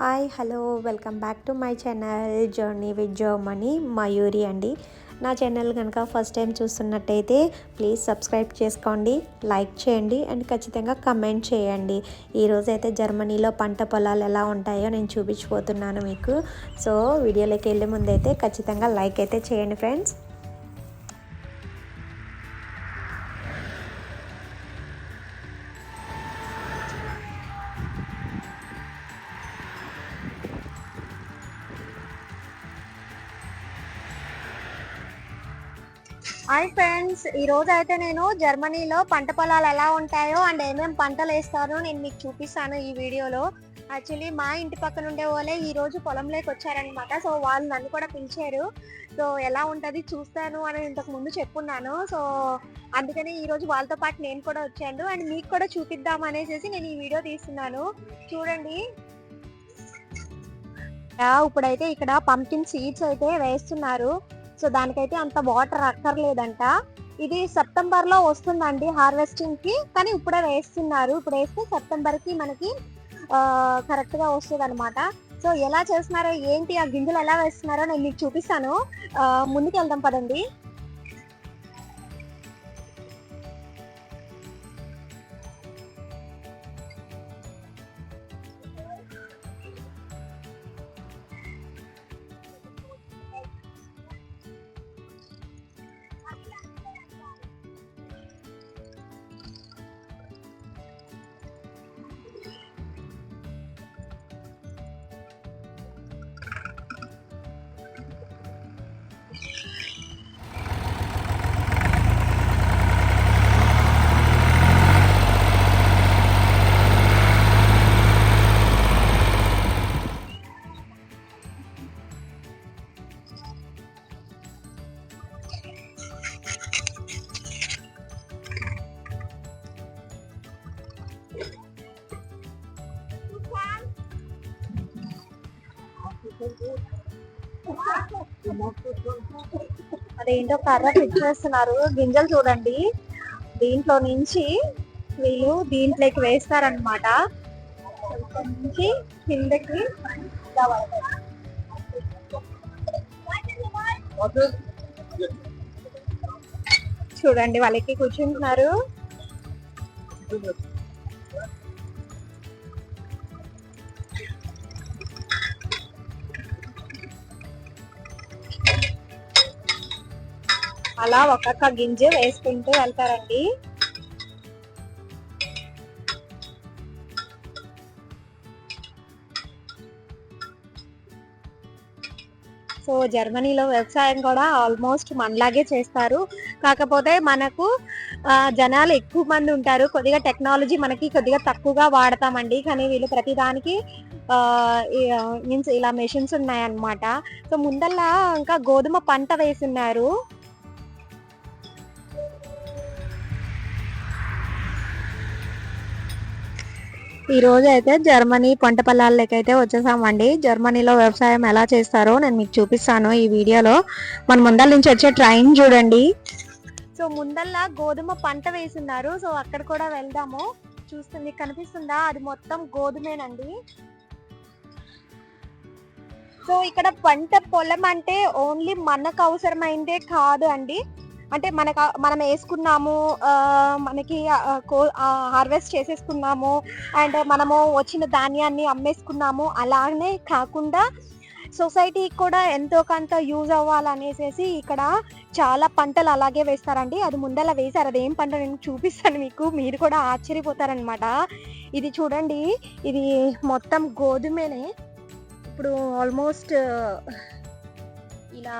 Hi hello welcome back to my channel journey with Germany Mayuri అండి. నా channel కనుక first time చూస్తున్నట్టయితే please subscribe చేసుకోండి like చేయండి అండ్ ఖచ్చితంగా కమెంట్ చేయండి. ఈరోజు అయితే జర్మనీలో పంట పొలాలు ఎలా ఉంటాయో నేను చూపించిపోతున్నాను మీకు. సో వీడియోలోకి వెళ్ళే ముందైతే ఖచ్చితంగా లైక్ అయితే చేయండి ఫ్రెండ్స్. హాయ్ ఫ్రెండ్స్ ఈ రోజు అయితే నేను జర్మనీలో పంట పొలాలు ఎలా ఉంటాయో అండ్ ఏమేమి పంటలు వేస్తారో నేను మీకు చూపిస్తాను ఈ వీడియోలో. యాక్చువల్లీ మా ఇంటి పక్కన ఉండే వాళ్ళే ఈ రోజు పొలంలోకి వచ్చారనమాట సో వాళ్ళు నన్ను కూడా పిలిచారు. సో ఎలా ఉంటుంది చూస్తాను అని ఇంతకు ముందు చెప్పున్నాను. సో అందుకని ఈ రోజు వాళ్ళతో పాటు నేను కూడా వచ్చాను. అండ్ మీకు కూడా చూపిద్దాం అనేసి నేను ఈ వీడియో తీస్తున్నాను. చూడండి. ఇప్పుడైతే ఇక్కడ పంకిన్ సీడ్స్ అయితే వేస్తున్నారు. సో దానికైతే అంత వాటర్ అక్కర్లేదంట. ఇది సెప్టెంబర్లో వస్తుందండి హార్వెస్టింగ్కి కానీ ఇప్పుడే వేస్తున్నారు. ఇప్పుడు వేస్తే సెప్టెంబర్కి మనకి కరెక్ట్గా వస్తుంది అనమాట సో ఎలా చేస్తున్నారో ఏంటి ఆ గింజలు ఎలా వేస్తున్నారో నేను మీకు చూపిస్తాను. ముందుకు వెళ్దాం పదండి. అదేంటో కర్ర ఫిట్ చేస్తున్నారు. గింజలు చూడండి. దీంట్లో నుంచి వీళ్ళు దీంట్లోకి వేస్తారనమాట నుంచి కిందకి చూడండి వాళ్ళకి కూర్చుంటున్నారు. అలా ఒక్కొక్క గింజ వేసుకుంటూ వెళ్తారండి. సో జర్మనీలో వ్యవసాయం కూడా ఆల్మోస్ట్ మనలాగే చేస్తారు. కాకపోతే మనకు జనాలు ఎక్కువ మంది ఉంటారు. కొద్దిగా టెక్నాలజీ మనకి కొద్దిగా తక్కువగా వాడతామండి. కానీ వీళ్ళు ప్రతిదానికి మీన్స్ ఇలా మెషిన్స్ ఉన్నాయన్నమాట. సో ముందల్లా ఇంకా గోధుమ పంట వేసున్నారు. ఈ రోజు అయితే జర్మనీ పంట పొలాల్లోకి అయితే వచ్చేసామండి. జర్మనీలో వ్యవసాయం ఎలా చేస్తారో నేను మీకు చూపిస్తాను ఈ వీడియోలో. మన ముందల నుంచి వచ్చే ట్రైన్ చూడండి. సో ముందల్లా గోధుమ పంట వేసున్నారు సో అక్కడ కూడా వెళ్దాము. చూస్తుంది కనిపిస్తుందా? అది మొత్తం గోధుమేనండి. సో ఇక్కడ పంట పొలం అంటే ఓన్లీ మనకు అవసరమైందే కాదు అండి. అంటే మనకు మనం వేసుకున్నాము ఆ, మనకి హార్వెస్ట్ చేసేసుకున్నాము అండ్ మనము వచ్చిన ధాన్యాన్ని అమ్మేసుకున్నాము. అలానే కాకుండా సొసైటీకి కూడా ఎంతో కొంత యూజ్ అవ్వాలనేసి ఇక్కడ చాలా పంటలు అలాగే వేస్తారండి. అది ముందలా వేశారు. అది ఏం పంట నేను చూపిస్తాను మీకు. మీరు కూడా ఆశ్చర్యపోతారనమాట. ఇది చూడండి. ఇది మొత్తం గోధుమనే. ఇప్పుడు ఆల్మోస్ట్ ఇలా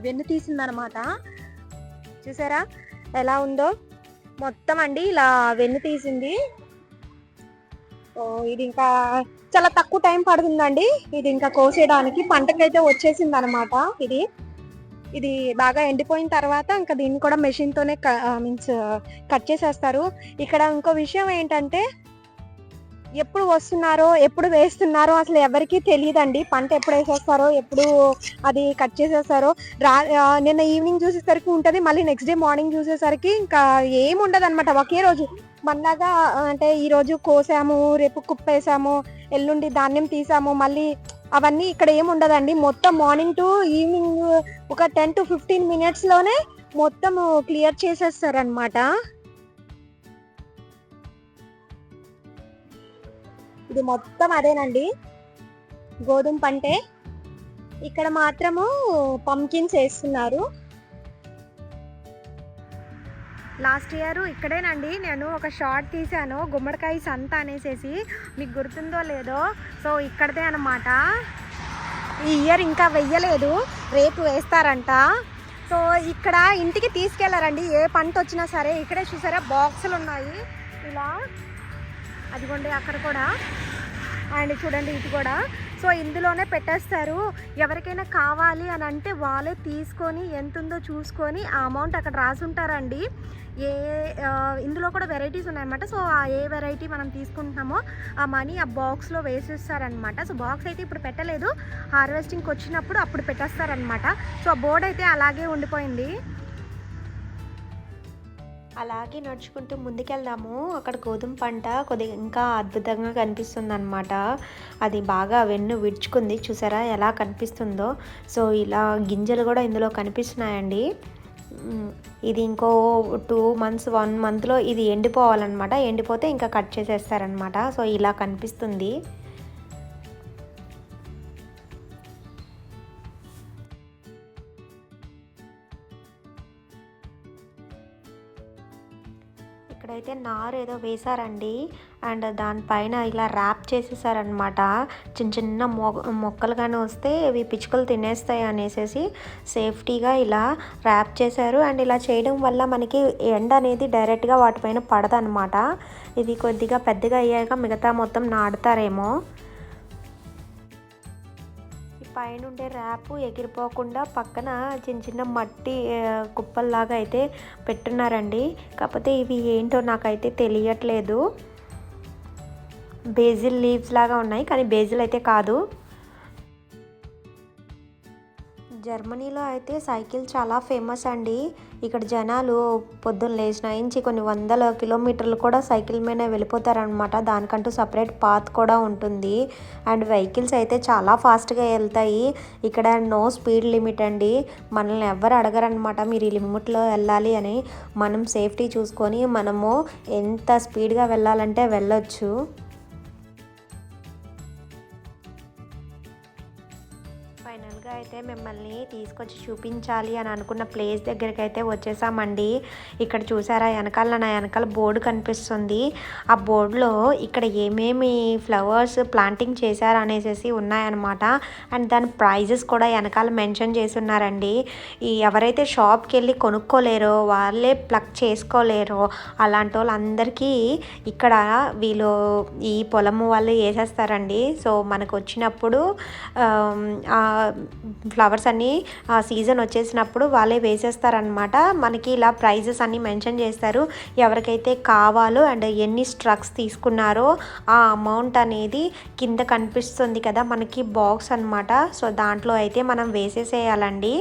వెన్ను తీసిందనమాట. చూసారా? ఎలా ఉందో? మొత్తం అండి ఇలా వెన్ను తీసింది. ఓ ఇది ఇంకా చాలా తక్కువ టైం పడుతుందండి. ఇది ఇంకా కోసేయడానికి పంటకైతే వచ్చేసింది అనమాట ఇది. ఇది బాగా ఎండిపోయిన తర్వాత ఇంకా దీన్ని కూడా మెషిన్తోనే మీన్స్ కట్ చేసేస్తారు. ఇక్కడ ఇంకో విషయం ఏంటంటే ఎప్పుడు వస్తున్నారో ఎప్పుడు వేస్తున్నారో అసలు ఎవరికీ తెలియదండి. పంట ఎప్పుడు వేసేస్తారో ఎప్పుడు అది కట్ చేసేస్తారో. రా నిన్న ఈవినింగ్ చూసేసరికి ఉంటుంది మళ్ళీ నెక్స్ట్ డే మార్నింగ్ చూసేసరికి ఇంకా ఏమి ఉండదు అనమాట ఒకే రోజు మనలాగా అంటే ఈరోజు కోసాము రేపు కుప్పేసాము ఎల్లుండి ధాన్యం తీసాము మళ్ళీ అవన్నీ ఇక్కడ ఏమి ఉండదండి మొత్తం మార్నింగ్ టు ఈవినింగ్ ఒక టెన్ టు ఫిఫ్టీన్ మినిట్స్లోనే మొత్తము మొత్తం క్లియర్ చేసేస్తారనమాట ఇది మొత్తం అదేనండి. గోధుమ పంటే. ఇక్కడ మాత్రము పంకిన్స్ వేస్తున్నారు. లాస్ట్ ఇయర్ ఇక్కడేనండి. నేను ఒక షార్ట్ తీశాను. గుమ్మడికాయ సంత అనేసేసి. మీకు గుర్తుందో లేదో. సో ఇక్కడదే అనమాట ఈ ఇయర్ ఇంకా వెయ్యలేదు. రేపు వేస్తారంట. సో ఇక్కడ ఇంటికి తీసుకెళ్ళారండి. ఏ పంట వచ్చినా సరే. ఇక్కడే చూసారా? బాక్సులు ఉన్నాయి ఇలా అదిగోండి అక్కడ కూడా. అండ్ చూడండి ఇది కూడా. సో ఇందులోనే పెట్టేస్తారు. ఎవరికైనా కావాలి అని అంటే వాళ్ళే తీసుకొని ఎంత ఉందో చూసుకొని ఆ అమౌంట్ అక్కడ రాసి ఉంటారండి. ఏ ఇందులో కూడా వెరైటీస్ ఉన్నాయన్నమాట. సో ఆ ఏ వెరైటీ మనం తీసుకుంటున్నామో ఆ మనీ ఆ బాక్స్లో వేసేస్తారనమాట సో బాక్స్ అయితే ఇప్పుడు పెట్టలేదు. హార్వెస్టింగ్కి వచ్చినప్పుడు అప్పుడు పెట్టేస్తారనమాట సో ఆ బోర్డ్ అయితే అలాగే ఉండిపోయింది. అలాగే నడుచుకుంటూ ముందుకెళ్దాము. అక్కడ గోధుమ పంట కొద్దిగా ఇంకా అద్భుతంగా కనిపిస్తుంది అనమాట అది బాగా వెన్ను విడుచుకుంది. చూసారా ఎలా కనిపిస్తుందో. సో ఇలా గింజలు కూడా ఇందులో కనిపిస్తున్నాయండి. ఇది ఇంకో టూ మంత్స్ వన్ మంత్లో ఇది ఎండిపోవాలన్నమాట. ఎండిపోతే ఇంకా కట్ చేసేస్తారనమాట సో ఇలా కనిపిస్తుంది. అయితే నారు ఏదో వేశారండి. అండ్ దానిపైన ఇలా ర్యాప్ చేసేసారనమాట చిన్న చిన్న మొ మొక్కలుగానే వస్తే ఇవి పిచ్చుకలు తినేస్తాయి అనేసి సేఫ్టీగా ఇలా ర్యాప్ చేశారు. అండ్ ఇలా చేయడం వల్ల మనకి ఎండ అనేది డైరెక్ట్గా వాటిపైన పడదనమాట ఇవి కొద్దిగా పెద్దగా అయ్యాక మిగతా మొత్తం నాటుతారేమో. పైన ఉండే ర్యాప్ ఎగిరిపోకుండా పక్కన చిన్న చిన్న మట్టి కుప్పల్లాగా అయితే పెట్టున్నారండి కాకపోతే ఇవి ఏంటో నాకైతే తెలియట్లేదు. బేజిల్ లీవ్స్ లాగా ఉన్నాయి కానీ బేజిల్ అయితే కాదు. జర్మనీలో అయితే సైకిల్ చాలా ఫేమస్ అండి. ఇక్కడ జనాలు పొద్దున్న లేచిన నుంచి కొన్ని వందల కిలోమీటర్లు కూడా సైకిల్ మీద వెళ్ళిపోతారనమాట దానికంటూ సపరేట్ పాత్ కూడా ఉంటుంది. అండ్ వెహికల్స్ అయితే చాలా ఫాస్ట్గా వెళ్తాయి. ఇక్కడ నో స్పీడ్ లిమిట్ అండి. మనల్ని ఎవ్వరు అడగరనమాట మీరు ఈ లిమిట్లో వెళ్ళాలి అని. మనం సేఫ్టీ చూసుకొని మనము ఎంత స్పీడ్గా వెళ్ళాలంటే వెళ్ళొచ్చు. ఫైనల్గా మిమ్మల్ని తీసుకొచ్చి చూపించాలి అని అనుకున్న ప్లేస్ దగ్గరికి అయితే వచ్చేసామండి. ఇక్కడ చూసారా వెనకాల నా వెనకాల బోర్డు కనిపిస్తుంది. ఆ బోర్డులో ఇక్కడ ఏమేమి ఫ్లవర్స్ ప్లాంటింగ్ చేశారు అనేసి ఉన్నాయన్నమాట. అండ్ దాని ప్రైజెస్ కూడా వెనకాల మెన్షన్ చేసి ఉన్నారండి. ఈ ఎవరైతే షాప్కి వెళ్ళి కొనుక్కోలేరో వాళ్ళే ప్లక్ చేసుకోలేరో అలాంటి వాళ్ళందరికీ ఇక్కడ వీళ్ళు ఈ పొలము వాళ్ళు వేసేస్తారండి. సో మనకు వచ్చినప్పుడు ఫ్లవర్స్ అన్నీ ఆ సీజన్ వచ్చేసినప్పుడు వాళ్ళే వేసేస్తారనమాట మనకి ఇలా ప్రైజెస్ అన్నీ మెన్షన్ చేస్తారు. ఎవరికైతే కావాలో అండ్ ఎన్ని స్ట్రక్స్ తీసుకున్నారో ఆ అమౌంట్ అనేది కింద కనిపిస్తుంది కదా మనకి బాక్స్ అన్నమాట. సో దాంట్లో అయితే మనం వేసేసేయాలండి.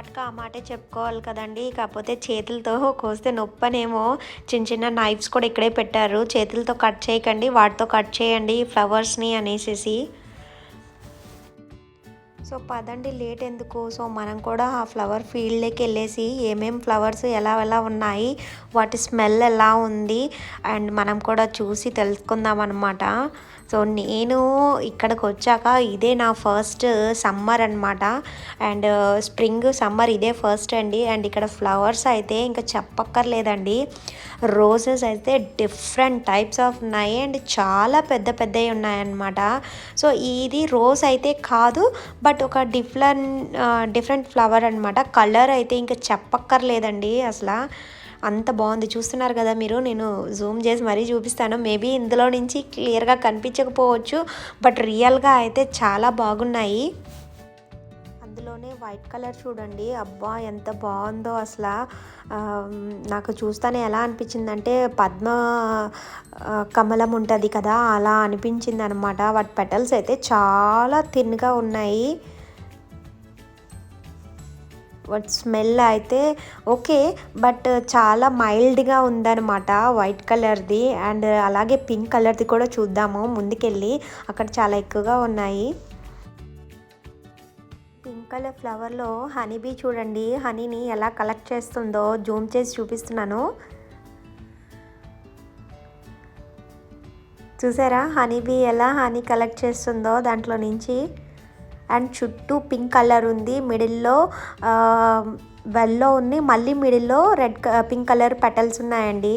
మాటకు ఆ మాటే చెప్పుకోవాలి కదండి. కాకపోతే చేతులతో కోస్తే నొప్పనేమో. చిన్న చిన్న నైఫ్స్ కూడా ఇక్కడే పెట్టారు. చేతులతో కట్ చేయకండి వాటితో కట్ చేయండి ఫ్లవర్స్ని అనేసి సో పదండి లేట్ ఎందుకు? సో మనం కూడా ఆ ఫ్లవర్ ఫీల్డ్లోకి వెళ్ళేసి ఏమేం ఫ్లవర్స్ ఎలా ఎలా ఉన్నాయి? వాటి స్మెల్ ఎలా ఉంది? అండ్ మనం కూడా చూసి తెలుసుకుందాం అనమాట సో నేను ఇక్కడికి వచ్చాక ఇదే నా ఫస్ట్ సమ్మర్ అనమాట అండ్ స్ప్రింగ్ సమ్మర్ ఇదే ఫస్ట్ అండి. అండ్ ఇక్కడ ఫ్లవర్స్ అయితే ఇంకా చెప్పక్కర్లేదండి. రోజెస్ అయితే డిఫరెంట్ టైప్స్ ఆఫ్ ఉన్నాయి. అండ్ చాలా పెద్ద పెద్దవి ఉన్నాయన్నమాట సో ఇది రోజ్ అయితే కాదు బట్ బట్ ఒక డిఫరెంట్ డిఫరెంట్ ఫ్లవర్ అనమాట కలర్ అయితే ఇంకా చెప్పక్కర్లేదండి అసలు. అంత బాగుంది. చూస్తున్నారు కదా మీరు నేను జూమ్ చేసి మరీ చూపిస్తాను. మేబీ ఇందులో నుంచి క్లియర్గా కనిపించకపోవచ్చు బట్ రియల్గా అయితే చాలా బాగున్నాయి. అందులోనే వైట్ కలర్ చూడండి. అబ్బా ఎంత బాగుందో అసలు. నాకు చూస్తానే ఎలా అనిపించిందంటే పద్మ కమలం ఉంటుంది కదా అలా అనిపించింది అనమాట వాటి పెటల్స్ అయితే చాలా థిన్గా ఉన్నాయి. వాటి స్మెల్ అయితే ఓకే బట్ చాలా మైల్డ్గా ఉందన్నమాట వైట్ కలర్ది. అండ్ అలాగే పింక్ కలర్ది కూడా చూద్దాము ముందుకెళ్ళి. అక్కడ చాలా ఎక్కువగా ఉన్నాయి. మొక్కల కలర్ ఫ్లవర్లో హనీబీ చూడండి. హనీని ఎలా కలెక్ట్ చేస్తుందో జూమ్ చేసి చూపిస్తున్నాను. చూసారా? హనీబీ ఎలా హనీ కలెక్ట్ చేస్తుందో దాంట్లో నుంచి. అండ్ చుట్టూ పింక్ కలర్ ఉంది. మిడిల్లో వెల్లో ఉంది. మళ్ళీ మిడిల్లో రెడ్ పింక్ కలర్ పెటల్స్ ఉన్నాయండి.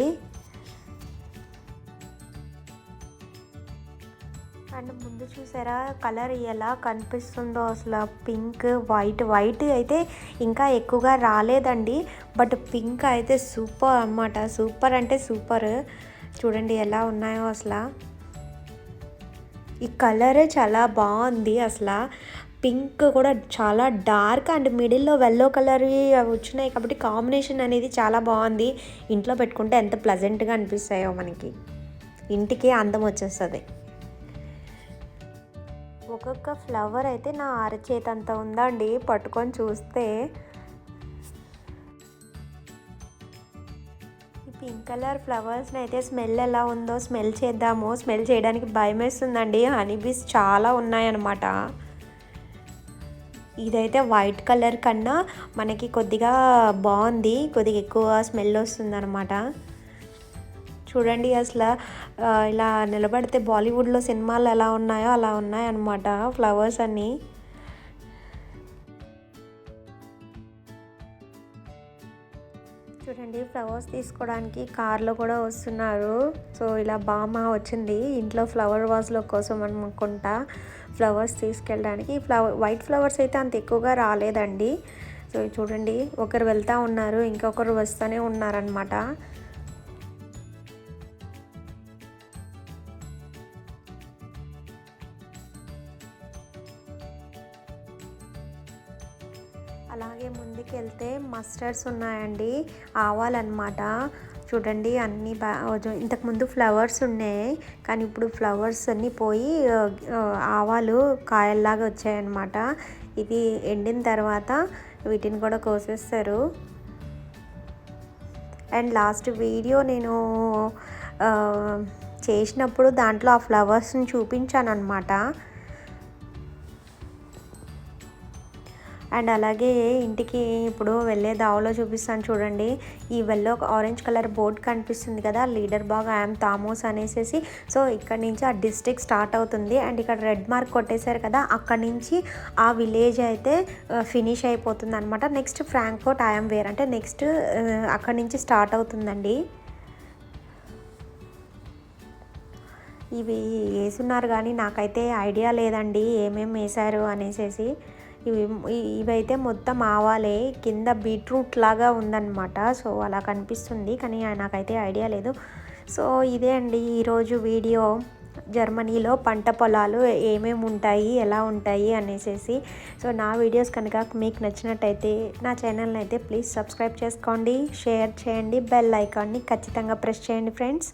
చూసారా? కలర్ ఎలా కనిపిస్తుందో అసలు పింక్ వైట్. వైట్ అయితే ఇంకా ఎక్కువగా రాలేదండి. బట్ పింక్ అయితే సూపర్ అన్నమాట. సూపర్ అంటే సూపర్. చూడండి ఎలా ఉన్నాయో అసలు. ఈ కలరే చాలా బాగుంది అసలు. పింక్ కూడా చాలా డార్క్ అండ్ మిడిల్లో వెల్లో కలర్ వచ్చినాయి కాబట్టి కాంబినేషన్ అనేది చాలా బాగుంది. ఇంట్లో పెట్టుకుంటే ఎంత ప్లజెంట్గా అనిపిస్తాయో మనకి. ఇంటికి అందం వచ్చేస్తుంది. ఒక్కొక్క ఫ్లవర్ అయితే నా అరచేతి అంత ఉందండి. పట్టుకొని చూస్తే ఈ పింక్ కలర్ ఫ్లవర్స్ని అయితే స్మెల్ ఎలా ఉందో స్మెల్ చేద్దాము. స్మెల్ చేయడానికి భయం వేస్తుందండి. హనీబీస్ చాలా ఉన్నాయన్నమాట. ఇదైతే వైట్ కలర్ కన్నా మనకి కొద్దిగా బాగుంది. కొద్దిగా ఎక్కువ స్మెల్ వస్తుందనమాట చూడండి అసలు ఇలా నిలబడితే బాలీవుడ్లో సినిమాలు ఎలా ఉన్నాయో అలా ఉన్నాయన్నమాట ఫ్లవర్స్ అన్నీ. చూడండి ఫ్లవర్స్ తీసుకోవడానికి కార్లో కూడా వస్తున్నారు. సో ఇలా బామ్మ వచ్చింది. ఇంట్లో ఫ్లవర్ వాజ్లో కోసం అనుకుంటా ఫ్లవర్స్ తీసుకెళ్ళడానికి. ఫ్లవర్ వైట్ ఫ్లవర్స్ అయితే అంత ఎక్కువగా రాలేదండి. సో చూడండి ఒకరు వెళ్తూ ఉన్నారు ఇంకొకరు వస్తూనే ఉన్నారనమాట కస్టర్డ్స్ ఉన్నాయండి ఆవాలన్నమాట. చూడండి అన్నీ బా ఇంతకుముందు ఫ్లవర్స్ ఉన్నాయి కానీ ఇప్పుడు ఫ్లవర్స్ అన్నీ పోయి ఆవాలు కాయల్లాగా వచ్చాయన్నమాట. ఇది ఎండిన తర్వాత వీటిని కూడా కోసేస్తారు. అండ్ లాస్ట్ వీడియో నేను చేసినప్పుడు దాంట్లో ఆ ఫ్లవర్స్ని చూపించాను అనమాట అండ్ అలాగే ఇంటికి ఇప్పుడు వెళ్ళే దావలో చూపిస్తాను చూడండి. ఈ వెల్లో ఆరెంజ్ కలర్ బోర్డ్ కనిపిస్తుంది కదా లీడర్ బాగ్ ఐఎమ్ థామోస్ అనేసి సో ఇక్కడ నుంచి ఆ డిస్ట్రిక్ట్ స్టార్ట్ అవుతుంది. అండ్ ఇక్కడ రెడ్ మార్క్ కొట్టేశారు కదా అక్కడ నుంచి ఆ విలేజ్ అయితే ఫినిష్ అయిపోతుంది అనమాట నెక్స్ట్ ఫ్రాంక్ఫోర్ట్ ఐఎమ్ వేర్ అంటే నెక్స్ట్ అక్కడ నుంచి స్టార్ట్ అవుతుందండి. ఇవి వేసున్నారు కానీ నాకైతే ఐడియా లేదండి ఏమేమి వేశారు అనేసి ఇవి ఇవైతే మొత్తం ఆవాలే కింద బీట్రూట్ లాగా ఉందన్నమాట. సో అలా కనిపిస్తుంది. కానీ నాకైతే ఐడియా లేదు. సో ఇదే అండి ఈరోజు వీడియో. జర్మనీలో పంట పొలాలు ఏమేమి ఉంటాయి ఎలా ఉంటాయి అనేసి సో నా వీడియోస్ కనుక మీకు నచ్చినట్టయితే నా ఛానల్ని అయితే ప్లీజ్ సబ్స్క్రైబ్ చేసుకోండి. షేర్ చేయండి. బెల్ ఐకాన్ని ఖచ్చితంగా ప్రెస్ చేయండి ఫ్రెండ్స్.